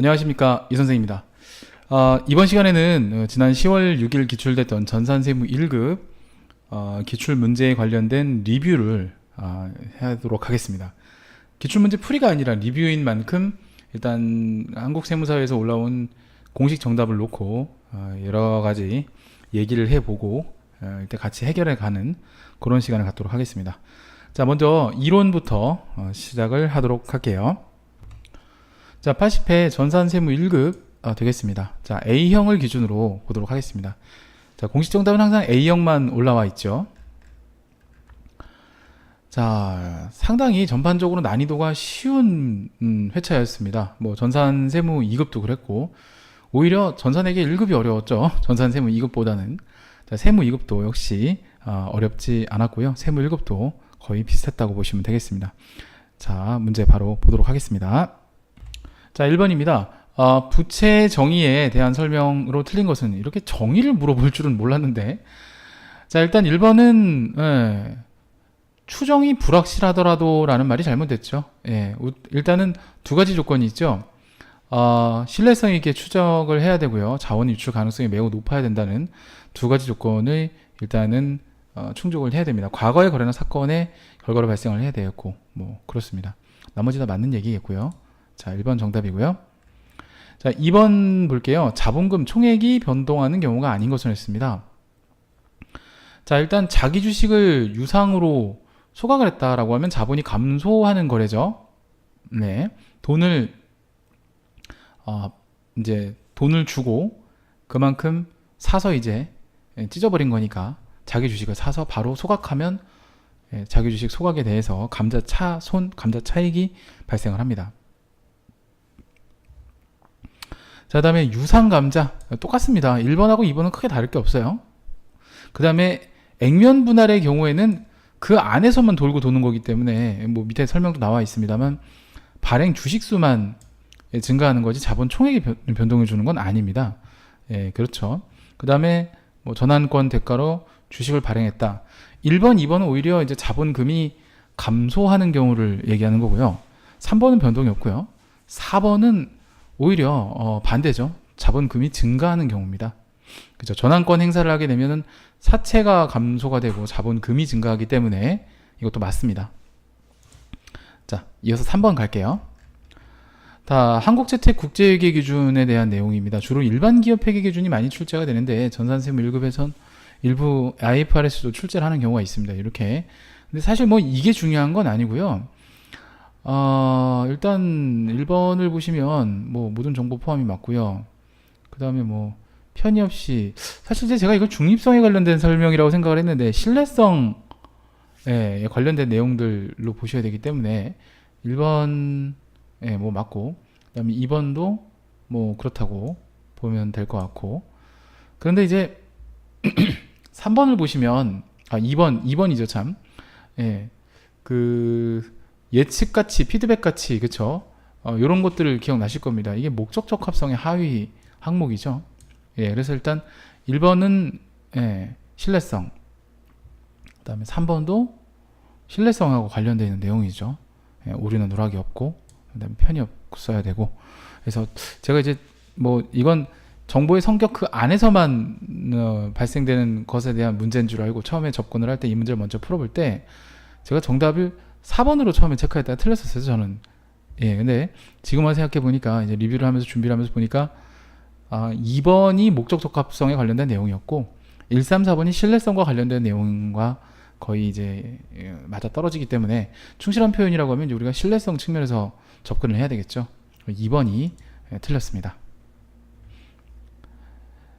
안녕하십니까 이 선생입니다. 아, 이번 시간에는 어, 지난 10월 6일 기출됐던 전산세무 1급 어, 기출 문제에 관련된 리뷰를 아, 하도록 하겠습니다. 기출 문제 풀이가 아니라 리뷰인 만큼 일단 한국 세무사에서 올라온 공식 정답을 놓고 어, 여러 가지 얘기를 해보고 어, 일단 같이 해결해 가는 그런 시간을 갖도록 하겠습니다. 자, 먼저 이론부터 어, 시작을 하도록 할게요. 자, 80회 전산세무 1급 어, 되겠습니다. 자, A형을 기준으로 보도록 하겠습니다. 자, 공식 정답은 항상 A형만 올라와 있죠. 자, 상당히 전반적으로 난이도가 쉬운 음, 회차였습니다. 뭐 전산 세무 2급도 그랬고 오히려 전산회계 1급이 어려웠죠. 전산 세무 2급보다는 자, 세무 2급도 역시 어, 어렵지 않았고요. 세무 1급도 거의 비슷했다고 보시면 되겠습니다. 자, 문제 바로 보도록 하겠습니다. 자, 1번입니다. 어, 부채 정의에 대한 설명으로 틀린 것은 이렇게 정의를 물어볼 줄은 몰랐는데. 자, 일단 1번은, 예, 추정이 불확실하더라도 라는 말이 잘못됐죠. 예, 우- 일단은 두 가지 조건이 있죠. 어, 신뢰성 있게 추적을 해야 되고요. 자원 유출 가능성이 매우 높아야 된다는 두 가지 조건을 일단은 어, 충족을 해야 됩니다. 과거에 거래나 사건의 결과로 발생을 해야 되었고, 뭐, 그렇습니다. 나머지 다 맞는 얘기겠고요. 자, 1번 정답이고요. 자, 2번 볼게요. 자본금 총액이 변동하는 경우가 아닌 것을 했습니다. 자, 일단 자기 주식을 유상으로 소각을 했다라고 하면 자본이 감소하는 거래죠. 네. 돈을, 어, 이제 돈을 주고 그만큼 사서 이제 예, 찢어버린 거니까 자기 주식을 사서 바로 소각하면 예, 자기 주식 소각에 대해서 감자 차, 손, 감자 차익이 발생을 합니다. 자, 다음에 유상 감자. 똑같습니다. 1번하고 2번은 크게 다를 게 없어요. 그 다음에 액면 분할의 경우에는 그 안에서만 돌고 도는 거기 때문에 뭐 밑에 설명도 나와 있습니다만 발행 주식수만 예, 증가하는 거지 자본 총액이 변- 변동을 주는 건 아닙니다. 예, 그렇죠. 그 다음에 뭐 전환권 대가로 주식을 발행했다. 1번, 2번은 오히려 이제 자본금이 감소하는 경우를 얘기하는 거고요. 3번은 변동이 없고요. 4번은 오히려 어, 반대죠. 자본금이 증가하는 경우입니다. 그죠. 전환권 행사를 하게 되면은 사채가 감소가 되고 자본금이 증가하기 때문에 이것도 맞습니다. 자, 이어서 3번 갈게요. 다 한국재택 국제회계 기준에 대한 내용입니다. 주로 일반 기업 회계 기준이 많이 출제가 되는데 전산세무 1급에선 일부 IFRS도 출제를 하는 경우가 있습니다. 이렇게. 근데 사실 뭐 이게 중요한 건 아니고요. 어, 일단 1번을 보시면 뭐 모든 정보 포함이 맞고요. 그 다음에 뭐 편의 없이 사실 이제 제가 이걸 중립성에 관련된 설명이라고 생각을 했는데 신뢰성에 관련된 내용들로 보셔야 되기 때문에 1번 예, 뭐 맞고 그다음에 2번도 뭐 그렇다고 보면 될 것 같고 그런데 이제 3번을 보시면 아 2번 2번이죠 참. 예. 그 예측 가치, 피드백 가치, 그쵸? 어, 이런 것들을 기억나실 겁니다. 이게 목적적 합성의 하위 항목이죠. 예, 그래서 일단 1번은 예, 신뢰성, 그 다음에 3번도 신뢰성하고 관련되어 있는 내용이죠. 예, 오류나 누락이 없고, 그 다음에 편이 없어야 되고. 그래서 제가 이제 뭐 이건 정보의 성격 그 안에서만 어, 발생되는 것에 대한 문제인 줄 알고 처음에 접근을 할 때 이 문제를 먼저 풀어볼 때 제가 정답을 4번으로 처음에 체크했다가 틀렸었어요, 저는. 예, 근데 지금 와서 생각해 보니까 이제 리뷰를 하면서 준비를 하면서 보니까 아, 2번이 목적 적합성에 관련된 내용이었고 1, 3, 4번이 신뢰성과 관련된 내용과 거의 이제 예, 맞아 떨어지기 때문에 충실한 표현이라고 하면 우리가 신뢰성 측면에서 접근을 해야 되겠죠. 2번이 예, 틀렸습니다.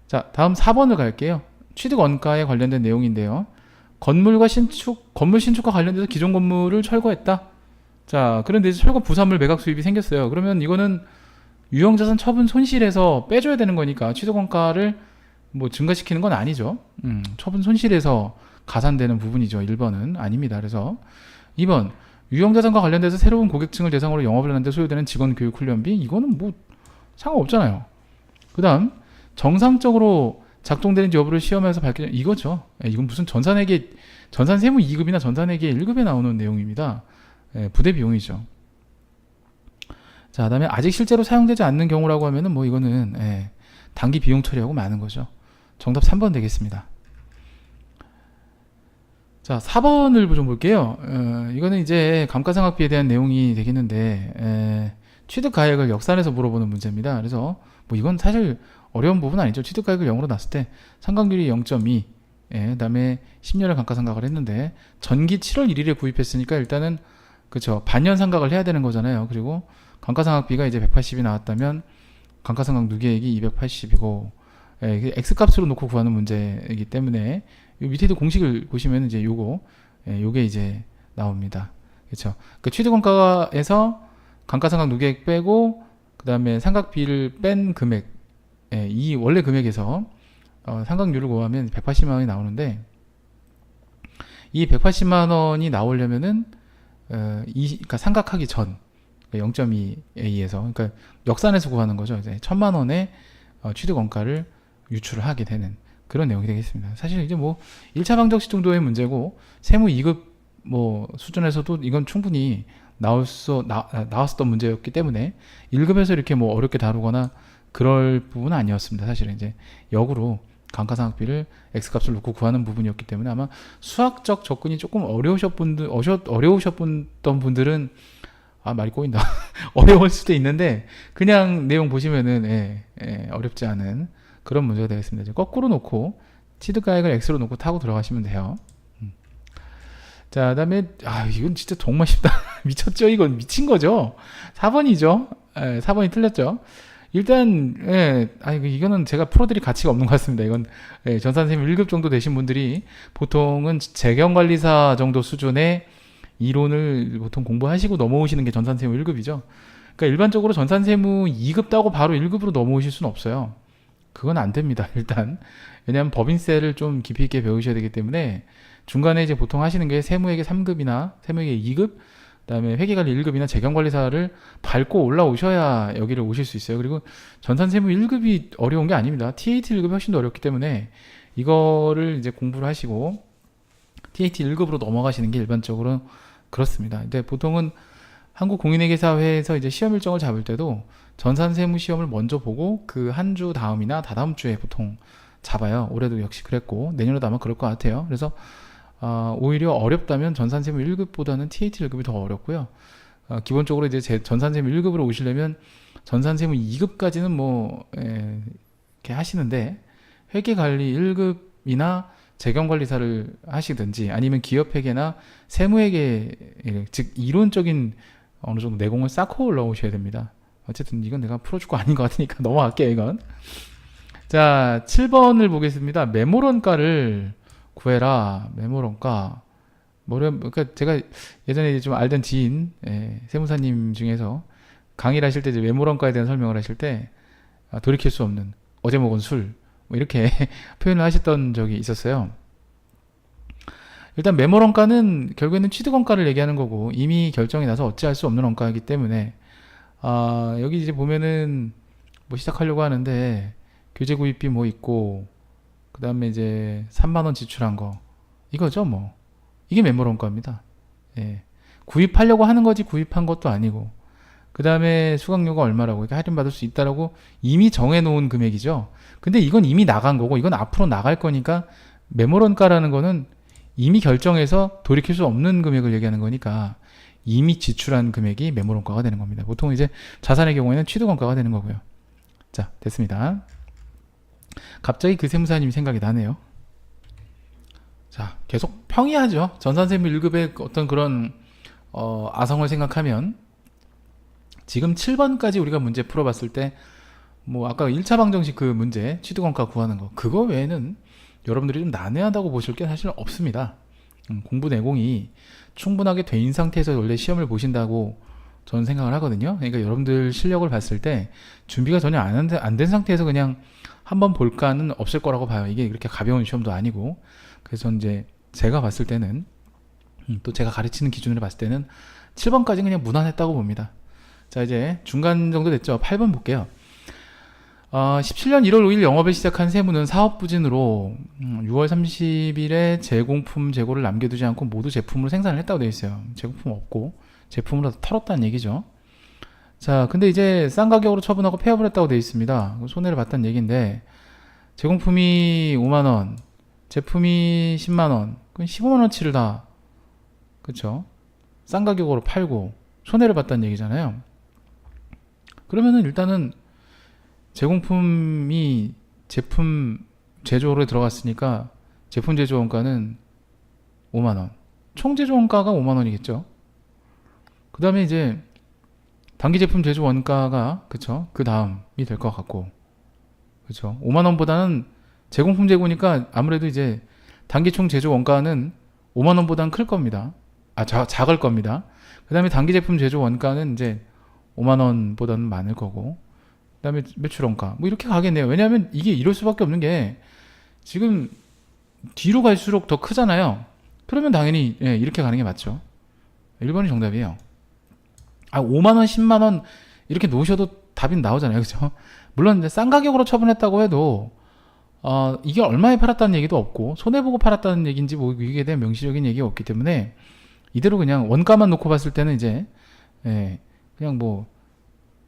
자, 다음 4번을 갈게요. 취득 원가에 관련된 내용인데요. 건물과 신축, 건물 신축과 관련돼서 기존 건물을 철거했다. 자, 그런데 이제 철거 부산물 매각 수입이 생겼어요. 그러면 이거는 유형자산 처분 손실에서 빼줘야 되는 거니까 취득 원가를 뭐 증가시키는 건 아니죠. 음, 처분 손실에서 가산되는 부분이죠. 1번은 아닙니다. 그래서 2번 유형자산과 관련돼서 새로운 고객층을 대상으로 영업을 하는데 소요되는 직원 교육 훈련비 이거는 뭐 상관없잖아요. 그다음 정상적으로 작동되는지 여부를 시험에서 밝히자 이거죠. 예, 이건 무슨 전산회계 전산 세무 2급이나 전산회계 1급에 나오는 내용입니다. 예, 부대 비용이죠. 자, 그다음에 아직 실제로 사용되지 않는 경우라고 하면은 뭐 이거는 예, 단기 비용 처리하고 많은 거죠. 정답 3번 되겠습니다. 자, 4번을 좀 볼게요. 어, 이거는 이제 감가상각비에 대한 내용이 되겠는데 에, 취득 가액을 역산해서 물어보는 문제입니다. 그래서 뭐 이건 사실 어려운 부분 아니죠. 취득 가액을 0으로 놨을 때 상각률이 0.2, 예, 그다음에 10년을 감가상각을 했는데 전기 7월 1일에 구입했으니까 일단은 그쵸 반년 상각을 해야 되는 거잖아요. 그리고 감가상각비가 이제 180이 나왔다면 감가상각 누계액이 280이고 예, x 값으로 놓고 구하는 문제이기 때문에 요 밑에도 공식을 보시면 이제 요거 예, 요게 이제 나옵니다. 그렇죠? 그 취득원가에서 감가상각 누계액 빼고 그 다음에 상각비를 뺀 금액 예, 이 원래 금액에서 어, 상각률을 구하면 180만 원이 나오는데 이 180만 원이 나오려면은 어, 이 그러니까 상각하기 전 0.2A에서 그러니까 역산해서 구하는 거죠. 이제 천만 원의 어, 취득 원가를 유출을 하게 되는 그런 내용이 되겠습니다. 사실 이제 뭐 1차 방정식 정도의 문제고 세무 2급 뭐 수준에서도 이건 충분히 나올 수 나, 나왔었던 문제였기 때문에 1급에서 이렇게 뭐 어렵게 다루거나 그럴 부분은 아니었습니다. 사실은 이제 역으로 감가상각비를 x 값을 놓고 구하는 부분이었기 때문에 아마 수학적 접근이 조금 어려우셨 분들 어려우셨던 분들은 아 말이 꼬인다 어려울 수도 있는데 그냥 내용 보시면은 예, 예, 어렵지 않은 그런 문제가 되겠습니다. 이제 거꾸로 놓고 취득가액을 x로 놓고 타고 들어가시면 돼요. 음. 자, 그다음에 아 이건 진짜 정말 쉽다. 미쳤죠? 이건 미친 거죠? 4번이죠? 예, 4번이 틀렸죠? 일단 예, 아 이거 이거는 제가 풀어드릴 가치가 없는 것 같습니다. 이건 예, 전 선생님 1급 정도 되신 분들이 보통은 재경관리사 정도 수준의 이론을 보통 공부하시고 넘어오시는 게 전산 세무 1급이죠. 그러니까 일반적으로 전산 세무 2급 따고 바로 1급으로 넘어오실 수는 없어요. 그건 안 됩니다. 일단 왜냐하면 법인세를 좀 깊이 있게 배우셔야 되기 때문에 중간에 이제 보통 하시는 게 세무회계 3급이나 세무회계 2급 그다음에 회계관리 1급이나 재경관리사를 밟고 올라오셔야 여기를 오실 수 있어요. 그리고 전산세무 1급이 어려운 게 아닙니다. TAT 1급이 훨씬 더 어렵기 때문에 이거를 이제 공부를 하시고 TAT 1급으로 넘어가시는 게 일반적으로 그렇습니다. 근데 보통은 한국공인회계사회에서 이제 시험 일정을 잡을 때도 전산세무 시험을 먼저 보고 그 한 주 다음이나 다다음 주에 보통 잡아요. 올해도 역시 그랬고 내년에도 아마 그럴 것 같아요. 그래서 어, 오히려 어렵다면 전산세무 1급보다는 TAT 1급이 더 어렵고요. 어, 기본적으로 이제 제 전산세무 1급으로 오시려면 전산세무 2급까지는 뭐 에, 이렇게 하시는데 회계관리 1급이나 재경관리사를 하시든지 아니면 기업회계나 세무회계 즉 이론적인 어느 정도 내공을 쌓고 올라오셔야 됩니다. 어쨌든 이건 내가 풀어줄 거 아닌 것 같으니까 넘어갈게요 이건. 자 7번을 보겠습니다. 메모런가를 구해라. 메모런가. 뭐래 그러니까 제가 예전에 좀 알던 지인 예, 세무사님 중에서 강의를 하실 때 이제 메모런가에 대한 설명을 하실 때 아, 돌이킬 수 없는 어제 먹은 술 뭐 이렇게 표현을 하셨던 적이 있었어요. 일단 메모런가는 결국에는 취득원가를 얘기하는 거고 이미 결정이 나서 어찌할 수 없는 원가이기 때문에 아 여기 이제 보면은 뭐 시작하려고 하는데 교재 구입비 뭐 있고 그 다음에 이제 3만 원 지출한 거 이거죠 뭐 이게 메모런가입니다. 예. 구입하려고 하는 거지 구입한 것도 아니고 그 다음에 수강료가 얼마라고 이렇게 할인받을 수 있다라고 이미 정해놓은 금액이죠. 근데 이건 이미 나간 거고 이건 앞으로 나갈 거니까 메모런가라는 거는 이미 결정해서 돌이킬 수 없는 금액을 얘기하는 거니까 이미 지출한 금액이 메모런가가 되는 겁니다. 보통 이제 자산의 경우에는 취득원가가 되는 거고요. 자, 됐습니다. 갑자기 그 세무사님 생각이 나네요. 자, 계속 평이하죠. 전산세무 1급의 어떤 그런 어, 아성을 생각하면 지금 7번까지 우리가 문제 풀어봤을 때 뭐 아까 1차 방정식 그 문제 취득원가 구하는 거 그거 외에는 여러분들이 좀 난해하다고 보실 게 사실 없습니다. 음, 공부 내공이 충분하게 된 상태에서 원래 시험을 보신다고 저는 생각을 하거든요. 그러니까 여러분들 실력을 봤을 때 준비가 전혀 안 된 상태에서 그냥 한번 볼까는 없을 거라고 봐요. 이게 그렇게 가벼운 시험도 아니고. 그래서 이제 제가 봤을 때는 음, 또 제가 가르치는 기준으로 봤을 때는 7번까지는 그냥 무난했다고 봅니다. 자 이제 중간 정도 됐죠. 8번 볼게요. 어, 17년 1월 5일 영업을 시작한 세무는 사업 부진으로 음, 6월 30일에 제공품 재고를 남겨두지 않고 모두 제품으로 생산을 했다고 되어 있어요. 제공품 없고 제품으로 털었다는 얘기죠. 자, 근데 이제 싼 가격으로 처분하고 폐업을 했다고 돼 있습니다. 손해를 봤다는 얘기인데 제공품이 5만 원, 제품이 10만 원, 그럼 15만 원치를 다 그쵸? 싼 가격으로 팔고 손해를 봤다는 얘기잖아요. 그러면은 일단은 제공품이 제품 제조로 들어갔으니까 제품 제조 원가는 5만 원. 총 제조 원가가 5만 원이겠죠. 그 다음에 이제 단기 제품 제조 원가가 그쵸? 그 다음이 될 것 같고 그쵸? 5만 원보다는 제공품 재고니까 아무래도 이제 단기 총 제조 원가는 5만 원보다는 클 겁니다. 아 자, 작을 겁니다. 그 다음에 단기 제품 제조 원가는 이제 5만 원보다는 많을 거고 그 다음에 매출 원가 뭐 이렇게 가겠네요. 왜냐하면 이게 이럴 수밖에 없는 게 지금 뒤로 갈수록 더 크잖아요. 그러면 당연히 예, 이렇게 가는 게 맞죠. 1번이 정답이에요. 아 5만 원, 10만 원 이렇게 놓으셔도 답이 나오잖아요. 그죠? 물론 이제 싼 가격으로 처분했다고 해도 어, 이게 얼마에 팔았다는 얘기도 없고 손해 보고 팔았다는 얘기인지 뭐 이게 대한 명시적인 얘기가 없기 때문에 이대로 그냥 원가만 놓고 봤을 때는 이제 예, 그냥 뭐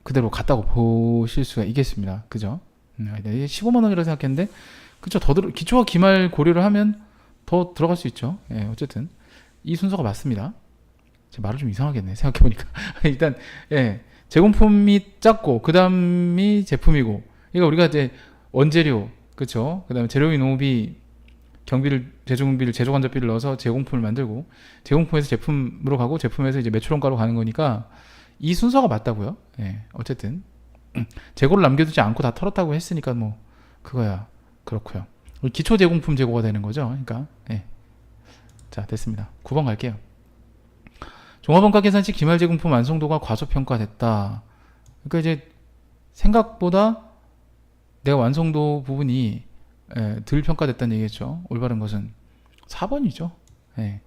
그대로 같다고 보실 수가 있겠습니다. 그죠? 음, 이게 15만 원이라고 생각했는데 그쵸 더 들어 기초와 기말 고려를 하면 더 들어갈 수 있죠. 예, 어쨌든 이 순서가 맞습니다. 제 말을 좀 이상하겠네 생각해 보니까 일단 예 제공품이 작고 그 다음이 제품이고 그러니까 우리가 이제 원재료 그쵸 그 다음에 재료비 농업이 경비를 제조공비를 제조간접비를 넣어서 제공품을 만들고 제공품에서 제품으로 가고 제품에서 이제 매출원가로 가는 거니까 이 순서가 맞다고요. 예 어쨌든 재고를 남겨두지 않고 다 털었다고 했으니까 뭐 그거야 그렇고요. 기초 제공품 재고가 되는 거죠. 그러니까 예. 자 됐습니다. 9번 갈게요. 종합원가 계산시 기말 제 공품 완성도가 과소평가됐다. 그러니까 이제 생각보다 내가 완성도 부분이 예, 덜 평가됐다는 얘기겠죠. 올바른 것은 4번이죠. 예.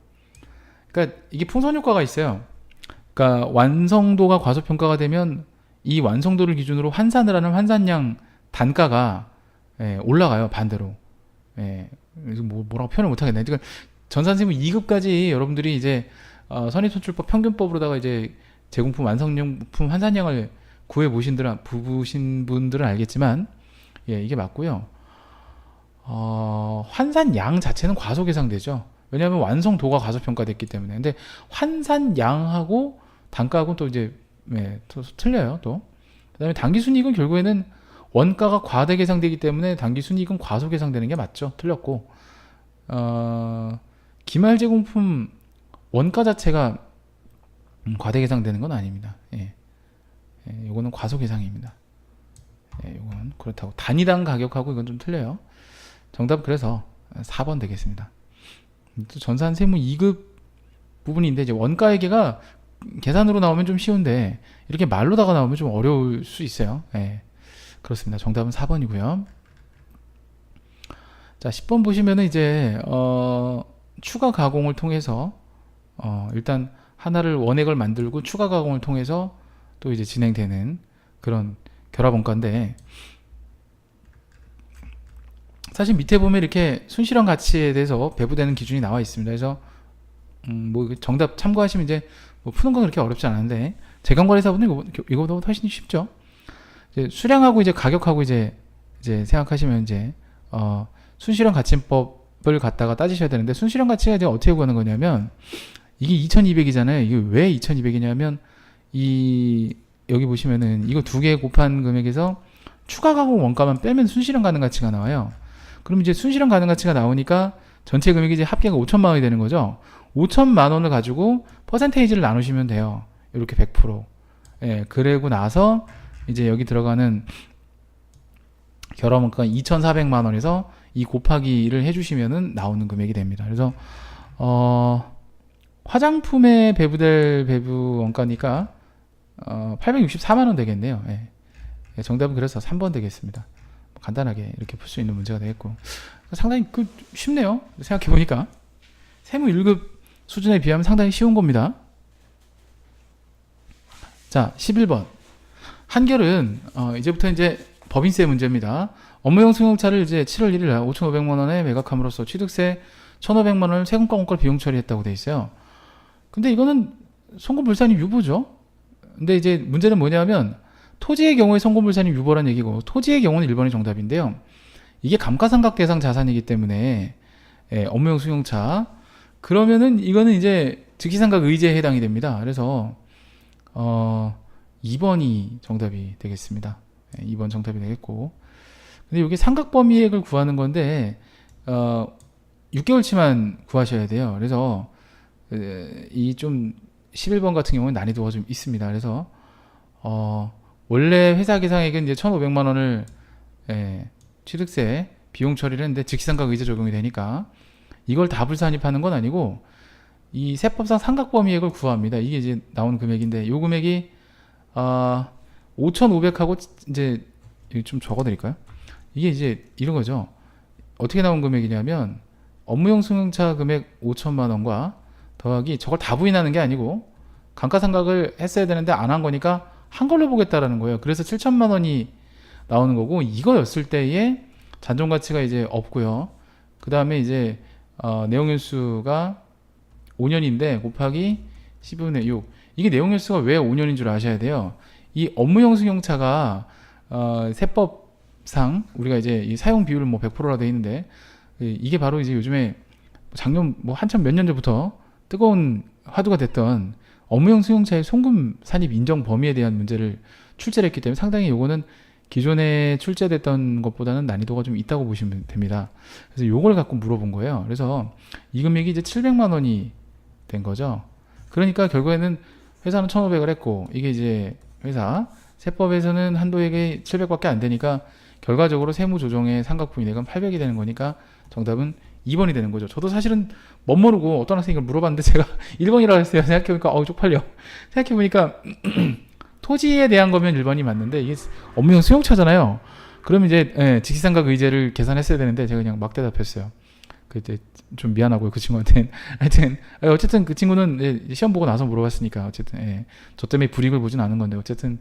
그러니까 이게 풍선 효과가 있어요. 그러니까 완성도가 과소평가가 되면 이 완성도를 기준으로 환산을 하는 환산량 단가가 예, 올라가요 반대로. 예, 뭐, 뭐라고 표현을 못하겠네. 지금 전산세무 2급까지 여러분들이 이제 어, 선입선출법 평균법으로다가 이제 제공품 완성품 환산량을 구해 보신 들 부신 분들은 알겠지만 예, 이게 맞고요. 어, 환산량 자체는 과소 계상되죠. 왜냐하면 완성도가 과소 평가됐기 때문에. 근데 환산량하고 단가하고 또 이제 예, 또 틀려요. 또 그다음에 단기 순이익은 결국에는 원가가 과대 계상되기 때문에 단기 순이익은 과소 계상되는 게 맞죠. 틀렸고 어, 기말 제공품 원가 자체가 음, 과대 계상되는 건 아닙니다. 예. 예, 이거는 과소 계상입니다. 예, 이건 그렇다고 단위당 가격하고 이건 좀 틀려요. 정답 그래서 4번 되겠습니다. 또 전산 세무 2급 부분인데 이제 원가 회계가 계산으로 나오면 좀 쉬운데 이렇게 말로다가 나오면 좀 어려울 수 있어요. 예. 그렇습니다. 정답은 4번이고요. 자, 10번 보시면은 이제 어, 추가 가공을 통해서 어, 일단 하나를 원액을 만들고 추가 가공을 통해서 또 이제 진행되는 그런 결합 원가인데 사실 밑에 보면 이렇게 순실현 가치에 대해서 배부되는 기준이 나와 있습니다. 그래서 음, 뭐 정답 참고하시면 이제 뭐 푸는 건 그렇게 어렵지 않은데 재경관리사분은 이거 이거보다 훨씬 쉽죠. 이제 수량하고 이제 가격하고 이제 이제 생각하시면 이제 어, 순실현 가치법을 갖다가 따지셔야 되는데 순실현 가치가 이제 어떻게 구하는 거냐면 이게 2,200이잖아요. 이게 왜 2,200이냐면 이 여기 보시면은 이거 두 개 곱한 금액에서 추가 가공 원가만 빼면 순실현 가능 가치가 나와요. 그럼 이제 순실현 가능 가치가 나오니까 전체 금액이 이제 합계가 5천만 원이 되는 거죠. 5천만 원을 가지고 퍼센테이지를 나누시면 돼요. 이렇게 100%. 예, 그러고 나서 이제 여기 들어가는 결합 원가가 2,400만 원에서 이 곱하기를 해주시면은 나오는 금액이 됩니다. 그래서 어, 화장품에 배부될 배부 원가니까 어, 864만 원 되겠네요. 예. 예, 정답은 그래서 3번 되겠습니다. 간단하게 이렇게 풀수 있는 문제가 되겠고 상당히 그 쉽네요. 생각해 보니까 세무 1급 수준에 비하면 상당히 쉬운 겁니다. 자, 11번. 한결은 어, 이제부터 이제 법인세 문제입니다. 업무용 승용차를 이제 7월 1일 날 5,500만 원에 매각함으로써 취득세 1,500만 원을 세금과 원가 비용 처리했다고 돼 있어요. 근데 이거는 송금 불산이 유보죠. 근데 이제 문제는 뭐냐면 토지의 경우에 송금불산이 유보란 얘기고 토지의 경우는 1번이 정답인데요. 이게 감가상각 대상 자산이기 때문에 예, 업무용 승용차 그러면은 이거는 이제 즉시상각 의제에 해당이 됩니다. 그래서 어 2번이 정답이 되겠습니다. 예, 2번 정답이 되겠고 근데 이게 상각 범위액을 구하는 건데 어 6개월치만 구하셔야 돼요. 그래서 이 좀 11번 같은 경우는 난이도가 좀 있습니다. 그래서 어 원래 회사 계상액은 이제 1,500만 원을 예, 취득세 비용 처리를 했는데 즉시상각 의제 적용이 되니까 이걸 다 불산입하는 건 아니고 이 세법상 상각 범위액을 구합니다. 이게 이제 나오는 금액인데 요 금액이 아 5,500하고 이제 좀 적어드릴까요? 이게 이제 이런 거죠. 어떻게 나온 금액이냐면 업무용 승용차 금액 5천만 원과 더하기 저걸 다 부인하는 게 아니고 감가상각을 했어야 되는데 안 한 거니까 한 걸로 보겠다라는 거예요. 그래서 7천만 원이 나오는 거고 이거였을 때에 잔존 가치가 이제 없고요. 그 다음에 이제 어, 내용연수가 5년인데 곱하기 10분의 6 이게 내용연수가 왜 5년인 줄 아셔야 돼요. 이 업무용 승용차가 어, 세법상 우리가 이제 이 사용 비율은 뭐 100%라 돼 있는데 이- 이게 바로 이제 요즘에 작년 뭐 한참 몇 년 전부터 뜨거운 화두가 됐던 업무용 수용차의 송금 산입 인정 범위에 대한 문제를 출제를 했기 때문에 상당히 요거는 기존에 출제됐던 것보다는 난이도가 좀 있다고 보시면 됩니다. 그래서 요걸 갖고 물어본 거예요. 그래서 이 금액이 이제 700만 원이 된 거죠. 그러니까 결국에는 회사는 1,500을 했고 이게 이제 회사 세법에서는 한도액이 700밖에 안 되니까 결과적으로 세무 조정의 상각 부인액은 800이 되는 거니까 정답은 2번이 되는 거죠. 저도 사실은 멋 모르고 어떤 학생이 이걸 물어봤는데 제가 1번이라고 했어요. 생각해보니까 어우 쪽팔려. 생각해보니까 토지에 대한 거면 1번이 맞는데 이게 업무용 수용차잖아요. 그러면 이제 예, 직시상각 의제를 계산했어야 되는데 제가 그냥 막 대답했어요. 그때 좀 미안하고요 그 친구한테는 하여튼 예, 어쨌든 그 친구는 예, 시험 보고 나서 물어봤으니까 어쨌든 예, 저 때문에 불이익을 보진 않은 건데 어쨌든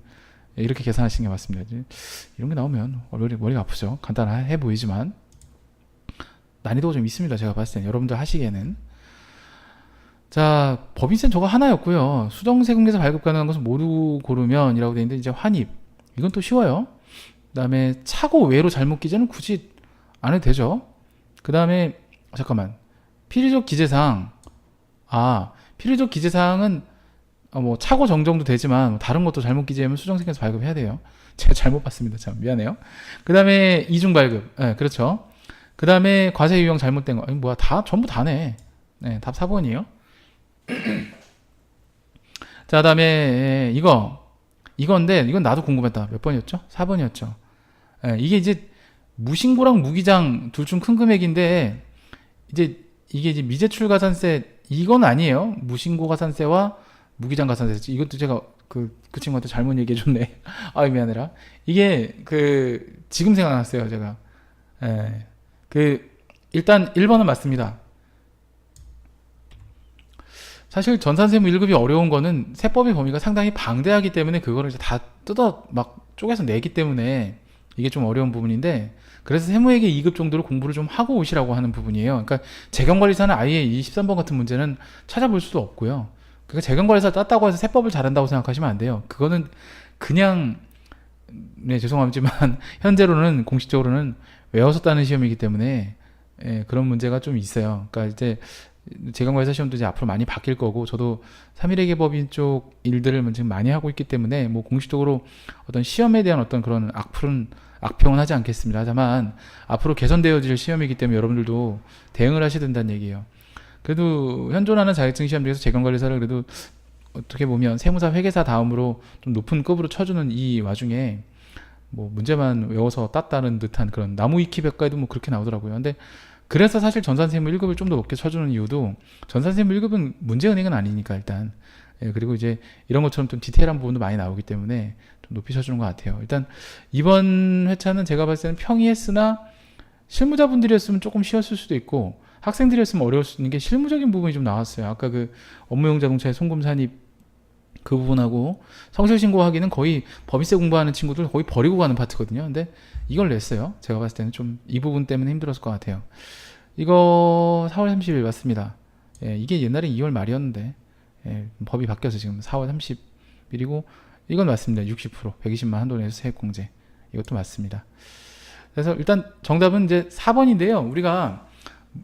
예, 이렇게 계산하시는 게 맞습니다. 이런 게 나오면 머리, 머리가 아프죠. 간단해 보이지만 난이도가 좀 있습니다. 제가 봤을 때 여러분들 하시기에는 자 법인세는 저거 하나였고요. 수정세금계사 발급 가능한 것은 모두 고르면이라고 되어 있는데 이제 환입 이건 또 쉬워요. 그다음에 차고 외로 잘못 기재는 굳이 안 해도 되죠. 그다음에 잠깐만 필요적 기재사항 아 필요적 기재사항은 어, 뭐 차고 정정도 되지만 뭐 다른 것도 잘못 기재하면 수정세금에서 발급해야 돼요. 제가 잘못 봤습니다. 참 미안해요. 그 다음에 이중 발급 예 그렇죠. 그 다음에 과세 유형 잘못된 거. 아니, 뭐야, 다, 전부 다네. 네, 답 4번이에요. 자, 그 다음에, 예, 이거. 이건데, 이건 나도 궁금했다. 몇 번이었죠? 4번이었죠. 예, 이게 이제 무신고랑 무기장 둘 중 큰 금액인데, 이제 이게 이제 미제출 가산세, 이건 아니에요. 무신고 가산세와 무기장 가산세. 이것도 제가 그, 그 친구한테 잘못 얘기해줬네. 아, 미안해라. 이게 그, 지금 생각났어요, 제가. 예. 그 일단 1번은 맞습니다. 사실 전산세무 1급이 어려운 거는 세법의 범위가 상당히 방대하기 때문에 그거를 이제 다 뜯어 막 쪼개서 내기 때문에 이게 좀 어려운 부분인데 그래서 세무회계 2급 정도로 공부를 좀 하고 오시라고 하는 부분이에요. 그러니까 재경관리사는 아예 이 13번 같은 문제는 찾아볼 수도 없고요. 그러니까 재경관리사 땄다고 해서 세법을 잘한다고 생각하시면 안 돼요. 그거는 그냥 네 죄송하지만 현재로는 공식적으로는 외워서 따는 시험이기 때문에 예, 그런 문제가 좀 있어요. 그러니까 이제 재경관리사 시험도 이제 앞으로 많이 바뀔 거고 저도 3일회계 법인 쪽 일들을 지금 많이 하고 있기 때문에 뭐 공식적으로 어떤 시험에 대한 어떤 그런 악플은 악평은 하지 않겠습니다. 하지만 앞으로 개선되어질 시험이기 때문에 여러분들도 대응을 하셔야 된다는 얘기예요. 그래도 현존하는 자격증 시험 중에서 재경관리사를 그래도 어떻게 보면 세무사 회계사 다음으로 좀 높은 급으로 쳐주는 이 와중에 뭐 문제만 외워서 땄다는 듯한 그런 나무 위키 백과에도 뭐 그렇게 나오더라고요. 근데 그래서 사실 전산세무 1급을 좀 더 높게 쳐주는 이유도 전산세무 1급은 문제은행은 아니니까 일단 예, 그리고 이제 이런 것처럼 좀 디테일한 부분도 많이 나오기 때문에 좀 높이 쳐주는 것 같아요. 일단 이번 회차는 제가 봤을 때는 평이했으나 실무자분들이었으면 조금 쉬웠을 수도 있고 학생들이었으면 어려울 수 있는 게 실무적인 부분이 좀 나왔어요. 아까 그 업무용 자동차의 송금 산입 그 부분하고 성실 신고하기는 거의 법인세 공부하는 친구들 거의 버리고 가는 파트거든요. 근데 이걸 냈어요. 제가 봤을 때는 좀 이 부분 때문에 힘들었을 것 같아요. 이거 4월 30일 맞습니다. 예, 이게 옛날에 2월 말이었는데 예, 법이 바뀌어서 지금 4월 30 비리고 이건 맞습니다. 60% 120만 한도내에서 세액공제 이것도 맞습니다. 그래서 일단 정답은 이제 4번인데요. 우리가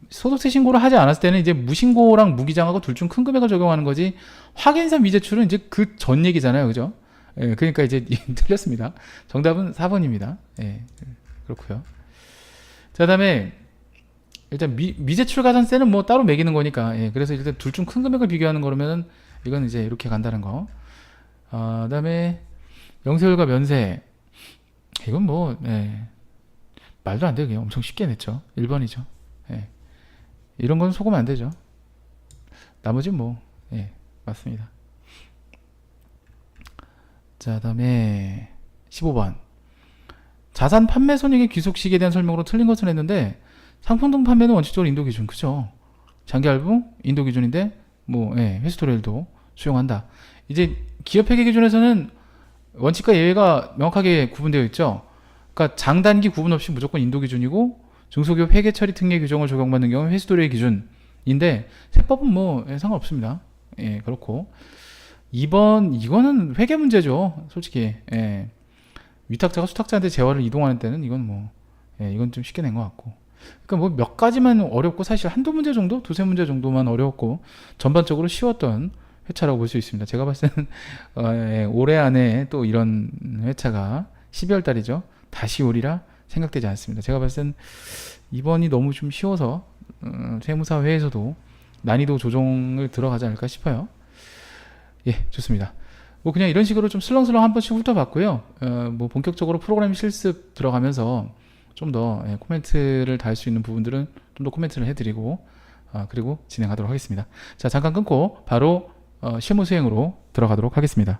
소득세 신고를 하지 않았을 때는 이제 무신고랑 무기장하고 둘 중 큰 금액을 적용하는 거지 확인서 미제출은 이제 그 전 얘기잖아요. 그죠? 예, 그러니까 이제 틀렸습니다. 정답은 4번입니다. 예, 그렇고요. 자, 그다음에 일단 미, 미제출 가산세는 뭐 따로 매기는 거니까 예, 그래서 일단 둘 중 큰 금액을 비교하는 거라면은 이건 이제 이렇게 간다는 거. 아, 그다음에 영세율과 면세 이건 뭐 예, 말도 안 되게 엄청 쉽게 냈죠. 1번이죠. 예. 이런 건 속으면 안 되죠. 나머지 뭐 예, 맞습니다. 자, 그다음에 15번. 자산 판매 손익의 귀속 시기에 대한 설명으로 틀린 것을 했는데 상품 등 판매는 원칙적으로 인도 기준 그죠? 장기 할부 인도 기준인데 뭐 예, 회수 토레일도 수용한다. 이제 기업 회계 기준에서는 원칙과 예외가 명확하게 구분되어 있죠. 그러니까 장단기 구분 없이 무조건 인도 기준이고 중소기업 회계 처리 특례 규정을 적용받는 경우 회수 토레일 기준인데 세법은 뭐 예, 상관없습니다. 예, 그렇고 2번 이거는 회계 문제죠. 솔직히 예. 위탁자가 수탁자한테 재화를 이동하는 때는 이건 뭐 예, 이건 좀 쉽게 낸 것 같고 그러니까 뭐 몇 가지만 어렵고 사실 한두 문제 정도 두세 문제 정도만 어려웠고 전반적으로 쉬웠던 회차라고 볼 수 있습니다. 제가 봤을 때는 어, 예, 올해 안에 또 이런 회차가 12월 달이죠. 다시 오리라 생각되지 않습니다. 제가 봤을 때는 이번이 너무 좀 쉬워서 어, 세무사 회에서도 난이도 조정을 들어가지 않을까 싶어요. 예, 좋습니다. 뭐 그냥 이런 식으로 좀 슬렁슬렁 한 번씩 훑어봤고요. 어, 뭐 본격적으로 프로그램 실습 들어가면서 좀더 예, 코멘트를 달 수 있는 부분들은 좀 더 코멘트를 해드리고 아, 그리고 진행하도록 하겠습니다. 자 잠깐 끊고 바로 어, 실무 수행으로 들어가도록 하겠습니다.